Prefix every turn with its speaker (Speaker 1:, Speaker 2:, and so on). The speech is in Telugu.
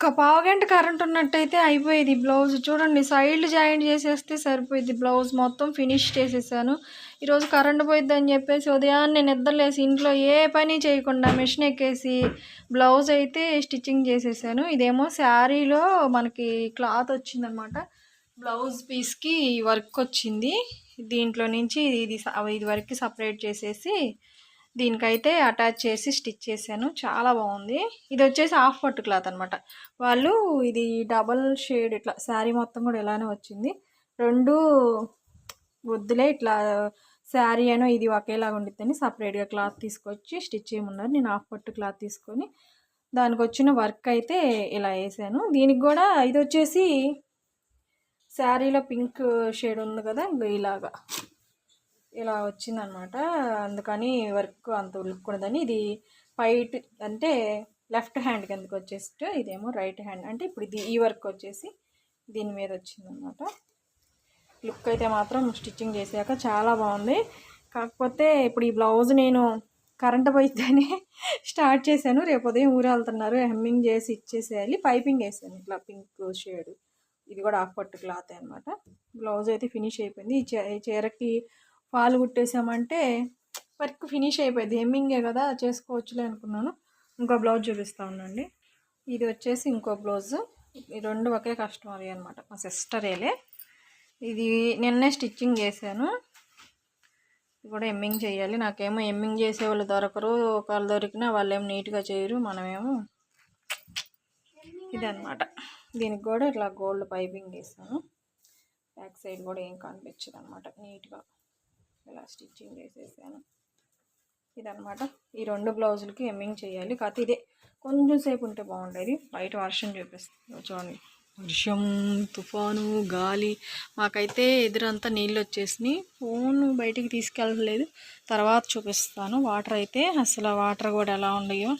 Speaker 1: ఒక్క పావుగంట కరెంట్ ఉన్నట్టయితే అయిపోయేది బ్లౌజ్. చూడండి సైడ్ జాయింట్ చేసేస్తే సరిపోయింది బ్లౌజ్. మొత్తం ఫినిష్ చేసేసాను. ఈరోజు కరెంట్ పోయిద్దని చెప్పేసి ఉదయాన్నే నిద్రలేసి ఇంట్లో ఏ పని చేయకుండా మిషన్ ఎక్కేసి బ్లౌజ్ అయితే స్టిచ్చింగ్ చేసేసాను. ఇదేమో శారీలో మనకి క్లాత్ వచ్చిందనమాట. బ్లౌజ్ పీస్కి వర్క్ వచ్చింది. దీంట్లో నుంచి ఇది ఇది వరకు సపరేట్ చేసేసి దీనికైతే అటాచ్ చేసి స్టిచ్ చేశాను. చాలా బాగుంది. ఇది వచ్చేసి హాఫ్ పట్టు క్లాత్ అనమాట వాళ్ళు ఇది డబల్ షేడ్ ఇట్లా శారీ మొత్తం కూడా ఇలానే వచ్చింది. రెండు వద్దులే ఇట్లా శారీ అయినా ఇది ఒకేలాగా ఉండిద్దని సపరేట్గా క్లాత్ తీసుకొచ్చి స్టిచ్ చేయమన్నారు. నేను హాఫ్ పట్టు క్లాత్ తీసుకొని దానికి వచ్చిన వర్క్ అయితే ఇలా వేసాను. దీనికి కూడా ఇది వచ్చేసి శారీలో పింక్ షేడ్ ఉంది కదా ఇలాగా. ఇలా వచ్చిందనమాట. అందుకని వర్క్ అంత ఉలుక్కున్నదని ఇది పైట్ అంటే లెఫ్ట్ హ్యాండ్ కిందకి వచ్చేసి ఇదేమో రైట్ హ్యాండ్. అంటే ఇప్పుడు ఇది ఈ వర్క్ వచ్చేసి దీని మీద వచ్చిందనమాట. లుక్ అయితే మాత్రం స్టిచ్చింగ్ చేసాక చాలా బాగుంది. కాకపోతే ఇప్పుడు ఈ బ్లౌజ్ నేను కరెంట్ పోయితేనే స్టార్ట్ చేశాను. రేపు ఉదయం ఊరు వెళ్తున్నారు. హెమ్మింగ్ చేసి ఇచ్చేసేయాలి. పైపింగ్ వేసాను. ఇట్లా పింక్ షేడ్. ఇది కూడా ఆఫ్ పట్టు క్లాత్ అనమాట. బ్లౌజ్ అయితే ఫినిష్ అయిపోయింది. ఈ చీ- ఈ చీరకి ఫాల్ కుట్టేసామంటే వర్క్ ఫినిష్ అయిపోయింది. హెమ్మింగే కదా చేసుకోవచ్చులే అనుకున్నాను. ఇంకో బ్లౌజ్ చూపిస్తా ఉండండి. ఇది వచ్చేసి ఇంకో బ్లౌజ్. ఈ రెండు ఒకే కస్టమర్ అనమాట మా సిస్టరేలే. ఇది నిన్నే స్టిచ్చింగ్ చేశాను. ఇది కూడా ఎమ్మింగ్ చేయాలి. నాకేమో ఎమ్మింగ్ చేసే వాళ్ళు దొరకరు. ఒకళ్ళు దొరికినా వాళ్ళు ఏమో నీట్గా చేయరు. మనమేమో ఇదన్నమాట దీనికి కూడా ఇట్లా గోల్డ్ పైపింగ్ వేసాను బ్యాక్ సైడ్ కూడా ఏం కనిపించదు అనమాట నీట్గా. స్టిచ్చింగ్ చేసేసాను. ఇదనమాట ఈ రెండు బ్లౌజులకి ఎమ్మింగ్ చేయాలి. కాకపోతే ఇదే కొంచెం సేపు ఉంటే బాగుండేది. బయట వర్షం చూపిస్తుంది. చూడండి. వర్షం తుఫాను గాలి. మాకైతే ఎదురంతా నీళ్ళు వచ్చేసినాయి. ఫోన్ బయటికి తీసుకెళ్ళలేదు. తర్వాత చూపిస్తాను. వాటర్ అయితే అసలు వాటర్ కూడా ఎలా ఉన్నాయో